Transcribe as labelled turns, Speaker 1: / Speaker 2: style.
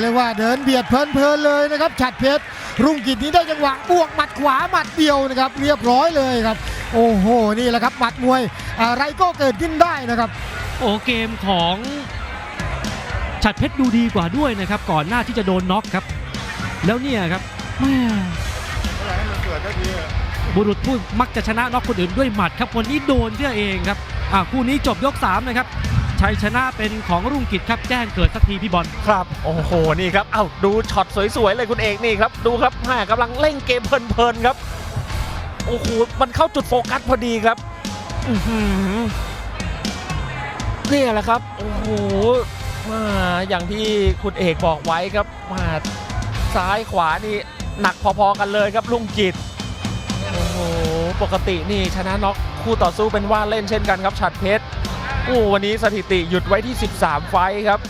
Speaker 1: เรียกว่าเดินเบียดเพลินๆเลยนะครับฉัดเพชรรุ่งกิจนี้ได้จังหวะบวกหมัดขวาหมัดเดียวนะครับเรียบร้อยเลยครับ โอ้โหนี่แหละครับหมัดมวยอะไรก็เกิดขึ้นได้นะครับ
Speaker 2: โอ้เกมของฉัดเพชรดูดีกว่าด้วยนะครับ ก่อนหน้าที่จะโดนน็อกครับ แล้วเนี่ยครับแม่บุรุษผู้มักจะชนะน็อกคนอื่นด้วยหมัดครับวันนี้โดนเพื่อเองครับอ่าคู่นี้จบยก3นะครับ ชัยชนะเป็นของรุ่งกิจครับแจ้งเกิดสักทีพี่บอล
Speaker 3: ครับโอ้โหนี่ครับเอ้าดูช็อตสวยๆเลยคุณเอกนี่ครับดูครับแม่กำลังเล่นเกมเพลินๆครับโอ้โหมันเข้าจุดโฟกัสพอดีครับอื้อหือเนี่ยแหละครับโอ้โหมาอย่างที่คุณเอกบอกไว้ครับมาซ้ายขวานี่หนักพอๆกันเลยครับลุงกิตโอ้โหปกตินี่ชนะน็อกคู่ต่อสู้เป็นว่าเล่นเช่นกันครับฉัดเพชร โอ้วันนี้สถิติหยุดไว้ที่ 13 ไฟครับ